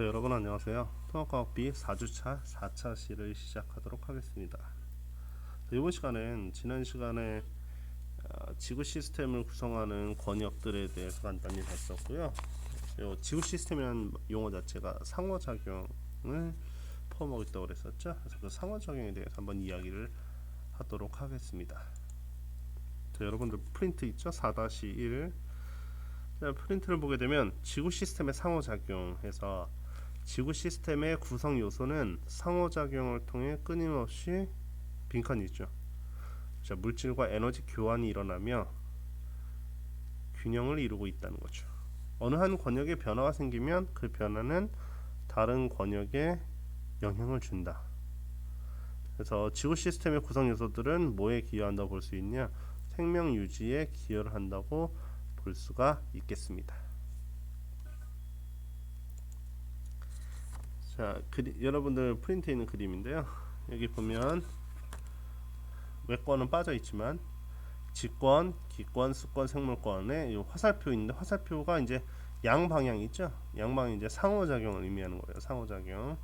자, 여러분 안녕하세요. 통합과학비 4주차 4차 시를 시작하도록 하겠습니다. 자, 이번 시간엔 지난 시간에 어, 지구 시스템을 구성하는 권역들에 대해서 간단히 봤었고요. 요 지구 시스템이라는 용어 자체가 상호작용을 포함하고 있다고 그랬었죠. 그래서 그 상호작용에 대해서 한번 이야기를 하도록 하겠습니다. 자, 여러분들 프린트 있죠? 4-1 자, 프린트를 보게 되면 지구 시스템의 상호작용해서 지구 시스템의 구성 요소는 상호작용을 통해 끊임없이 빈칸이 있죠. 자, 물질과 에너지 교환이 일어나며 균형을 이루고 있다는 거죠. 어느 한 권역에 변화가 생기면 그 변화는 다른 권역에 영향을 준다. 그래서 지구 시스템의 구성 요소들은 뭐에 기여한다고 볼 수 있냐? 생명 유지에 기여를 한다고 볼 수가 있겠습니다. 자, 그리, 여러분들 프린트에 있는 그림인데요. 여기 보면 외권은 빠져 있지만 직권, 기권, 수권, 생물권에 이 화살표 있는데 화살표가 이제 양방향 있죠? 양방향 이제 상호작용을 의미하는 거예요. 상호작용.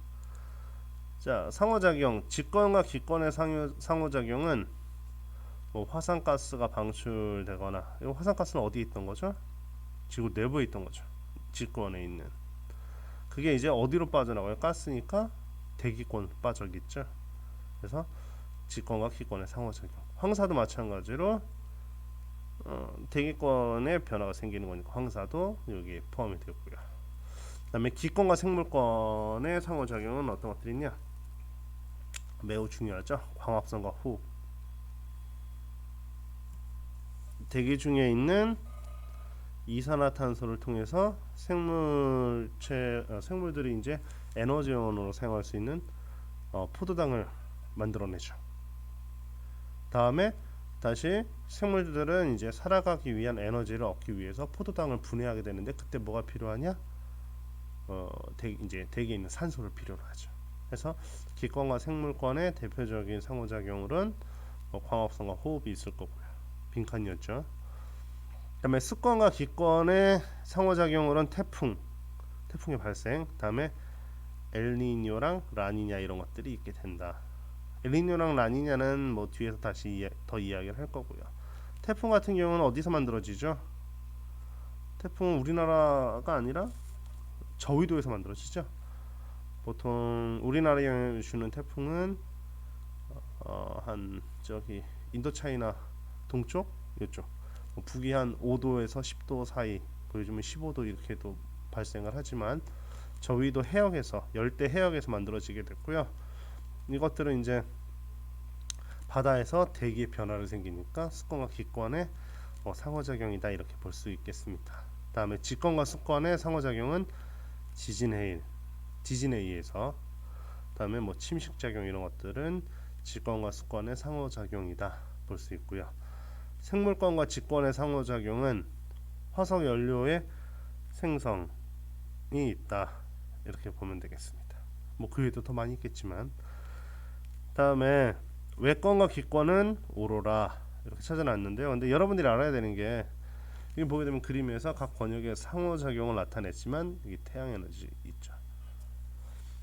자, 상호작용, 직권과 기권의 상호, 상호작용은 뭐 화산가스가 방출되거나 이 화산가스는 어디에 있던 거죠? 지구 내부에 있던 거죠. 직권에 있는. 그게 이제 어디로 빠져나가요? 가스니까 대기권 빠져있겠죠. 그래서 직권과 기권의 상호작용. 황사도 마찬가지로 어, 대기권에 변화가 생기는 거니까 황사도 여기에 포함이 되고요. 그다음에 기권과 생물권의 상호작용은 어떤 것들이 있냐? 매우 중요하죠. 광합성과 호흡. 대기 중에 있는 이산화탄소를 통해서 생물체 어, 생물들이 이제 에너지원으로 사용할 수 있는 어, 포도당을 만들어내죠. 다음에 다시 생물들은 이제 살아가기 위한 에너지를 얻기 위해서 포도당을 분해하게 되는데 그때 뭐가 필요하냐? 어, 대, 이제 대기에 있는 산소를 필요로 하죠. 그래서 기권과 생물권의 대표적인 상호작용으로는 뭐 광합성과 호흡이 있을 거고요. 빈칸이었죠. 그다음에 습권과 기권의 상호작용으로는 태풍, 태풍의 발생. 그다음에 엘니뇨랑 라니냐 이런 것들이 있게 된다. 엘니뇨랑 라니냐는 뭐 뒤에서 다시 이야, 더 이야기를 할 거고요. 태풍 같은 경우는 어디서 만들어지죠? 태풍은 우리나라가 아니라 저위도에서 만들어지죠. 보통 우리나라에 주는 태풍은 어, 한 저기 인도 차이나 동쪽 이쪽 뭐 북위 한 5도에서 10도 사이 보여주면 15도 이렇게도 발생을 하지만 저위도 해역에서 열대 해역에서 만들어지게 됐고요. 이것들은 이제 바다에서 대기의 변화를 생기니까 습권과 기권의 뭐 상호작용이다 이렇게 볼 수 있겠습니다. 다음에 직권과 습권의 상호작용은 지진해 지진에 의해서 다음에 뭐 침식작용 이런 것들은 직권과 습권의 상호작용이다 볼 수 있고요. 생물권과 직권의 상호작용은 화석 연료의 생성이 있다 이렇게 보면 되겠습니다. 뭐 그 외에도 더 많이 있겠지만 다음에 외권과 기권은 오로라 이렇게 찾아놨는데요. 근데 여러분들이 알아야 되는 게 이게 보게 되면 그림에서 각 권역의 상호작용을 나타냈지만 여기 태양 에너지 있죠.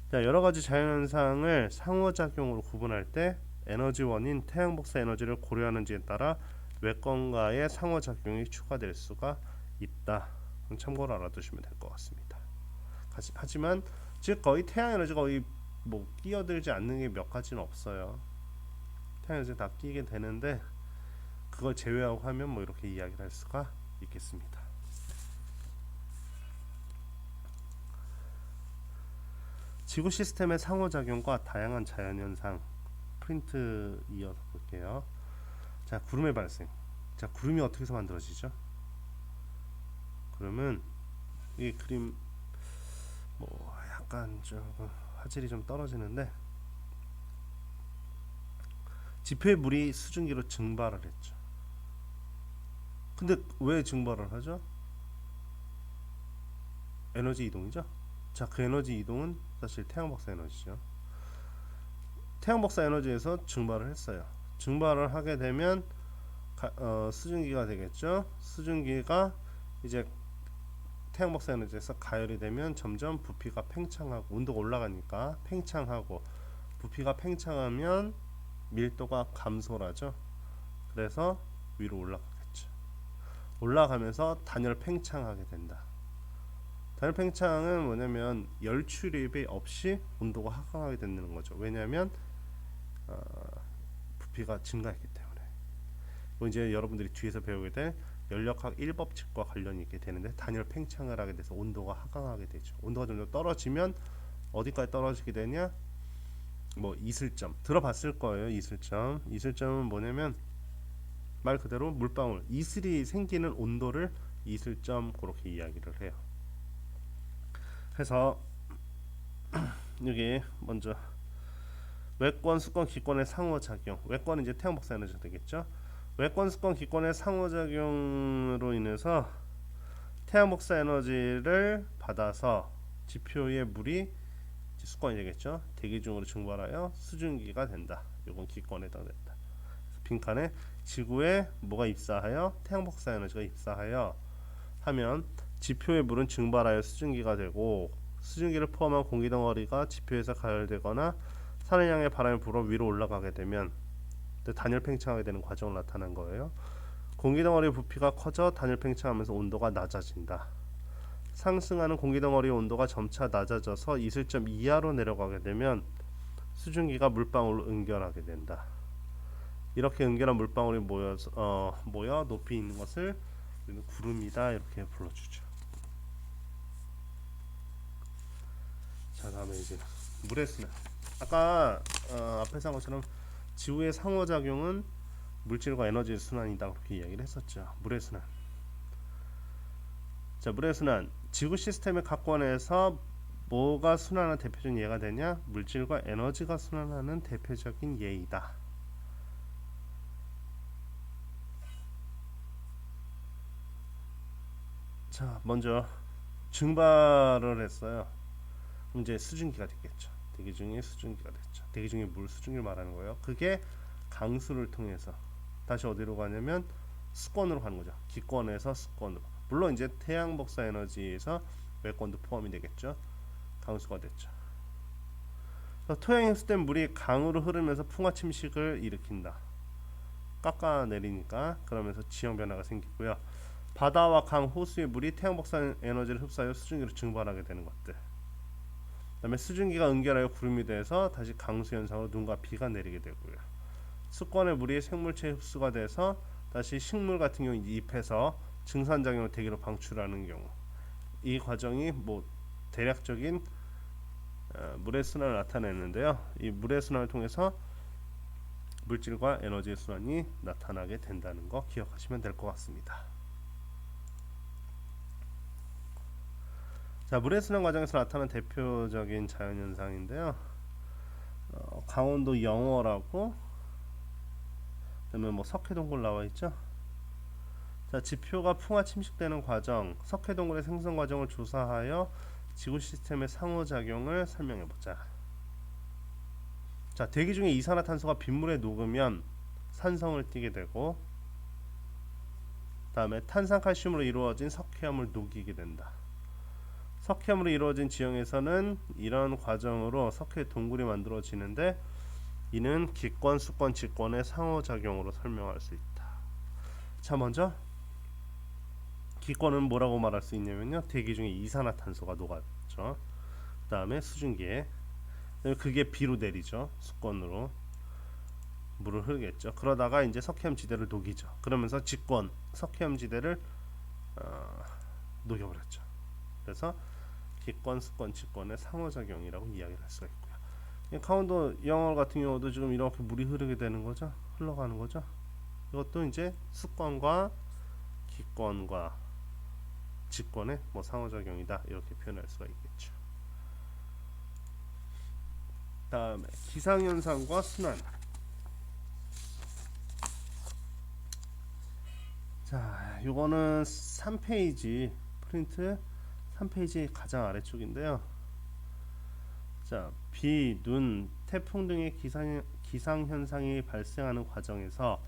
자 여러 가지 자연현상을 상호작용으로 구분할 때 에너지원인 태양 복사 에너지를 고려하는지에 따라 외권과의 상호작용이 추가될 수가 있다. 참고로 알아두시면 될 것 같습니다. 하지만 즉 거의 태양 에너지가 거의 뭐 끼어들지 않는 게 몇 가지는 없어요. 태양 에너지 다 끼게 되는데 그걸 제외하고 하면 뭐 이렇게 이야기를 할 수가 있겠습니다. 지구 시스템의 상호작용과 다양한 자연현상 프린트 이어서 볼게요. 자, 구름의 발생. 자, 구름이 어떻게 해서 만들어지죠? 그러면 이 그림 뭐 약간 좀 화질이 좀 떨어지는데 지표의 물이 수증기로 증발을 했죠. 근데 왜 증발을 하죠? 에너지 이동이죠. 자, 그 에너지 이동은 사실 태양 박사 에너지죠. 태양 박사 에너지에서 증발을 했어요. 증발을 하게 되면 가, 어, 수증기가 되겠죠. 수증기가 이제 태양박사 에너지에서 가열이 되면 점점 부피가 팽창하고 온도가 올라가니까 팽창하고 부피가 팽창하면 밀도가 감소하죠. 그래서 위로 올라가겠죠. 올라가면서 단열 팽창하게 된다. 단열 팽창은 뭐냐면 열 출입이 없이 온도가 하강하게 되는 거죠. 왜냐하면 어, 부피가 증가했기 때문에. 이제 여러분들이 뒤에서 배우게 될 연력학 1법칙과 관련이 있게 되는데 단열 팽창을 하게 돼서 온도가 하강하게 되죠. 온도가 점점 떨어지면 어디까지 떨어지게 되냐? 뭐 이슬점 들어봤을 거예요. 이슬점. 이슬점은 뭐냐면 말 그대로 물방울 이슬이 생기는 온도를 이슬점 그렇게 이야기를 해요. 해서 여기 먼저 외권, 수권, 기권의 상호작용. 외권은 이제 태양박사 에너지가 되겠죠. 외권, 수권, 기권의 상호작용으로 인해서 태양박사 에너지를 받아서 지표의 물이 수권이 되겠죠. 대기 중으로 증발하여 수증기가 된다. 이건 기권에 해당된다. 빈칸에 지구에 뭐가 입사하여 태양박사 에너지가 입사하여 하면 지표의 물은 증발하여 수증기가 되고 수증기를 포함한 공기 덩어리가 지표에서 가열되거나 산을 향해 바람이 불어 위로 올라가게 되면 단열 팽창하게 되는 과정을 나타낸 거예요. 공기 덩어리 부피가 커져 단열 팽창하면서 온도가 낮아진다. 상승하는 공기 덩어리의 온도가 점차 낮아져서 이슬점 이하로 내려가게 되면 수증기가 물방울로 응결하게 된다. 이렇게 응결한 물방울이 모여서 어, 모여 높이 있는 것을 구름이다 이렇게 불러주죠. 자 다음에 이제 물의 순환. 아까 어, 앞에서 한 것처럼 지구의 상호작용은 물질과 에너지의 순환이다 그렇게 이야기를 했었죠. 물의 순환. 자 물의 순환. 지구 시스템의 각권에서 뭐가 순환하는 대표적인 예가 되냐? 물질과 에너지가 순환하는 대표적인 예이다. 자 먼저 증발을 했어요. 이제 수증기가 됐겠죠. 대기 중에 수증기가 됐죠. 대기 중에 물 수증기를 말하는 거예요. 그게 강수를 통해서 다시 어디로 가냐면 수권으로 가는 거죠. 기권에서 수권으로. 물론 이제 태양 복사 에너지에서 외권도 포함이 되겠죠. 강수가 됐죠. 토양에 흡수된 물이 강으로 흐르면서 풍화 침식을 일으킨다. 깎아 내리니까 그러면서 지형 변화가 생기고요. 바다와 강, 호수의 물이 태양 복사 에너지를 흡수하여 수증기로 증발하게 되는 것들. 그다음에 수증기가 응결하여 구름이 돼서 다시 강수 현상으로 눈과 비가 내리게 되고요. 수권의 물이 생물체 흡수가 돼서 다시 식물 같은 경우 잎에서 증산작용을 대기로 방출하는 경우 이 과정이 뭐 대략적인 어, 물의 순환을 나타내는데요. 이 물의 순환을 통해서 물질과 에너지의 순환이 나타나게 된다는 거 기억하시면 될 것 같습니다. 자, 물의 순환 과정에서 나타나는 대표적인 자연 현상인데요. 어, 강원도 영월하고 그다음에 뭐 석회동굴 나와 있죠. 자, 지표가 풍화 침식되는 과정, 석회동굴의 생성 과정을 조사하여 지구 시스템의 상호작용을 설명해 보자. 자, 대기 중에 이산화탄소가 빗물에 녹으면 산성을 띠게 되고 다음에 탄산칼슘으로 이루어진 석회암을 녹이게 된다. 석회암으로 이루어진 지형에서는 이런 과정으로 석회 동굴이 만들어지는데 이는 기권, 수권, 직권의 상호작용으로 설명할 수 있다. 자, 먼저 기권은 뭐라고 말할 수 있냐면요. 대기 중에 이산화탄소가 녹았죠. 그 다음에 수증기에 그게 비로 내리죠. 수권으로 물을 흐르겠죠. 그러다가 이제 석회암 지대를 녹이죠. 그러면서 직권 석회암 지대를 어, 녹여버렸죠. 그래서 기권, 수권, 직권의 상호작용이라고 이야기를 할 수가 있고요. 이 강원도 영월 같은 경우도 지금 이렇게 물이 흐르게 되는 거죠. 흘러가는 거죠. 이것도 이제 수권과 기권과 직권의 뭐 상호작용이다 이렇게 표현할 수가 있겠죠. 다음에 기상현상과 순환. 자, 요거는 3페이지 프린트 3페이지 가장 아래쪽인데요. 자, 비, 눈, 태풍 등의 기상 기상 현상이 발생하는 과정에서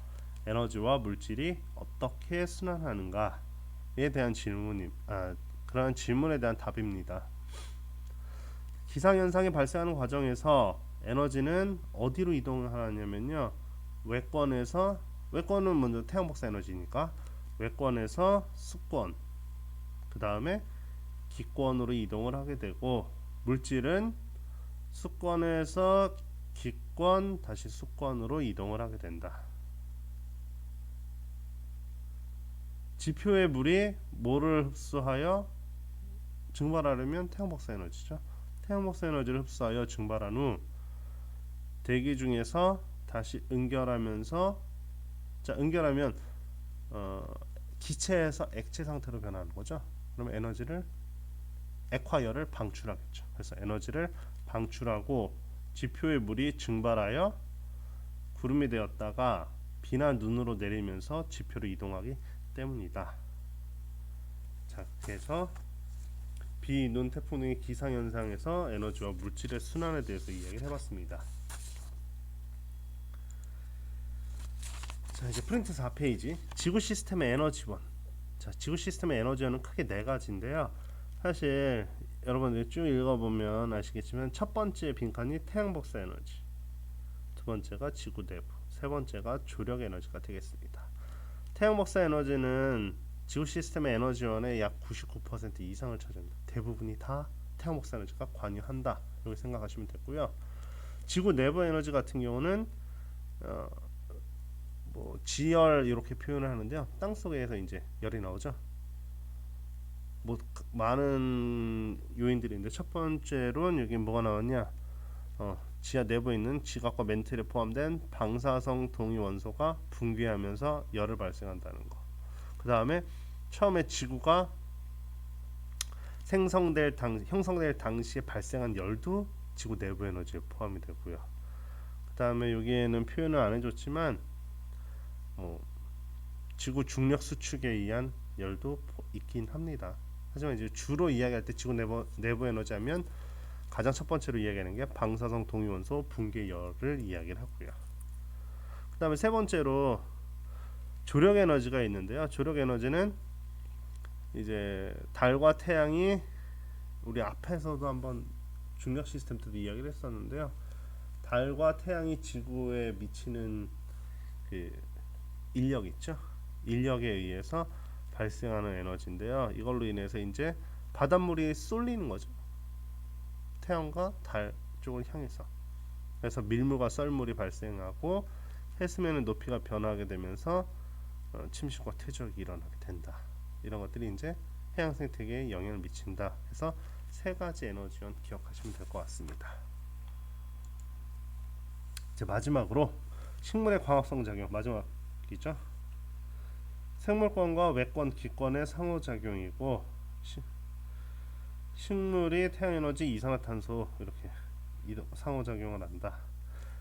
에너지와 물질이 어떻게 순환하는가에 대한 질문이 아, 그 그러한 질문에 대한 답입니다. 기상 현상이 발생하는 과정에서 에너지는 어디로 이동하냐면요. 외권에서 외권은 먼저 태양 복사 에너지니까 외권에서 수권 그 다음에 기권으로 이동을 하게 되고 물질은 수권에서 기권 다시 수권으로 이동을 하게 된다. 지표의 물이 뭐를 흡수하여 증발하려면 태양 복사 에너지죠. 태양 복사 에너지를 흡수하여 증발한 후 대기 중에서 다시 응결하면서 자 응결하면 어, 기체에서 액체 상태로 변하는 거죠. 그러면 에너지를 액화열을 방출하겠죠. 그래서 에너지를 방출하고 지표의 물이 증발하여 구름이 되었다가 비나 눈으로 내리면서 지표로 이동하기 때문이다. 자, 그래서 비, 눈, 태풍 등의 기상 현상에서 에너지와 물질의 순환에 대해서 이야기를 해봤습니다. 자, 이제 프린트 4페이지. 지구 시스템의 에너지원. 자, 지구 시스템의 에너지원은 크게 네 가지인데요. 사실 여러분들이 쭉 읽어보면 아시겠지만 첫 번째 빈칸이 태양 복사 에너지, 두 번째가 지구 내부, 세 번째가 조력 에너지가 되겠습니다. 태양 복사 에너지는 지구 시스템의 에너지원의 약 99% 이상을 차지합니다. 대부분이 다 태양 복사 에너지가 관여한다. 이렇게 생각하시면 되고요. 지구 내부 에너지 같은 경우는 어, 뭐 지열 이렇게 표현을 하는데요. 땅 속에서 이제 열이 나오죠. 뭐 많은 요인들이 있는데 첫 번째로는 여기 뭐가 나왔냐? 어, 지하 내부에 있는 지각과 멘틀에 포함된 방사성 동위 원소가 붕괴하면서 열을 발생한다는 거. 그 다음에 처음에 지구가 생성될 당 형성될 당시에 발생한 열도 지구 내부 에너지에 포함이 되고요. 그 다음에 여기에는 표현을 안 해줬지만 뭐 지구 중력 수축에 의한 열도 있긴 합니다. 하지만 이제 주로 이야기할 때 지구 내부, 내부 에너지 하면 가장 첫 번째로 이야기하는 게 방사성 동위원소 붕괴열을 이야기를 하고요. 그 다음에 세 번째로 조력 에너지가 있는데요. 조력 에너지는 이제 달과 태양이 우리 앞에서도 한번 중력 시스템 때도 이야기를 했었는데요. 달과 태양이 지구에 미치는 그 인력 있죠. 인력에 의해서 발생하는 에너지인데요. 이걸로 인해서 이제 바닷물이 쏠리는 거죠. 태양과 달 쪽을 향해서. 그래서 밀물과 썰물이 발생하고 해수면의 높이가 변하게 되면서 어, 침식과 퇴적이 일어나게 된다. 이런 것들이 이제 해양 생태계에 영향을 미친다. 해서 세 가지 에너지원 기억하시면 될 것 같습니다. 이제 마지막으로 식물의 광합성 작용 마지막이죠. 생물권과 외권, 기권의 상호작용이고 시, 식물이 태양에너지, 이산화탄소 이렇게 이동, 상호작용을 한다.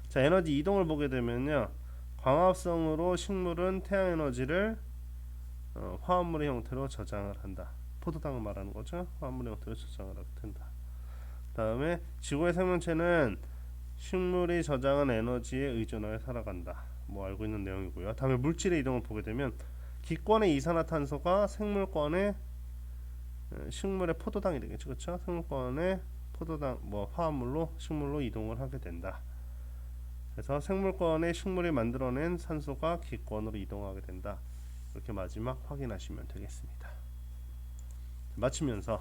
자 에너지 이동을 보게 되면요. 광합성으로 식물은 태양에너지를 어, 화합물의 형태로 저장을 한다. 포도당을 말하는 거죠. 화합물의 형태로 저장을 된다. 다음에 지구의 생명체는 식물이 저장한 에너지에 의존하여 살아간다. 뭐 알고 있는 내용이고요. 다음에 물질의 이동을 보게 되면 기권의 이산화탄소가 생물권의 어, 식물의 포도당이 되겠죠, 그렇죠? 생물권의 포도당 뭐 화합물로 식물로 이동을 하게 된다. 그래서 생물권의 식물이 만들어낸 산소가 기권으로 이동하게 된다. 이렇게 마지막 확인하시면 되겠습니다. 마치면서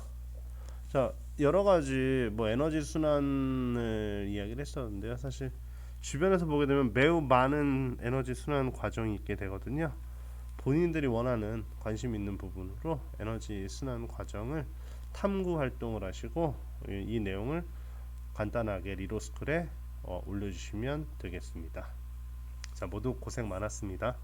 자 여러 가지 뭐 에너지 순환을 이야기를 했었는데요. 사실 주변에서 보게 되면 매우 많은 에너지 순환 과정이 있게 되거든요. 본인들이 원하는 관심 있는 부분으로 에너지 순환 과정을 탐구 활동을 하시고 이, 이 내용을 간단하게 리로스쿨에 어, 올려주시면 되겠습니다. 자 모두 고생 많았습니다.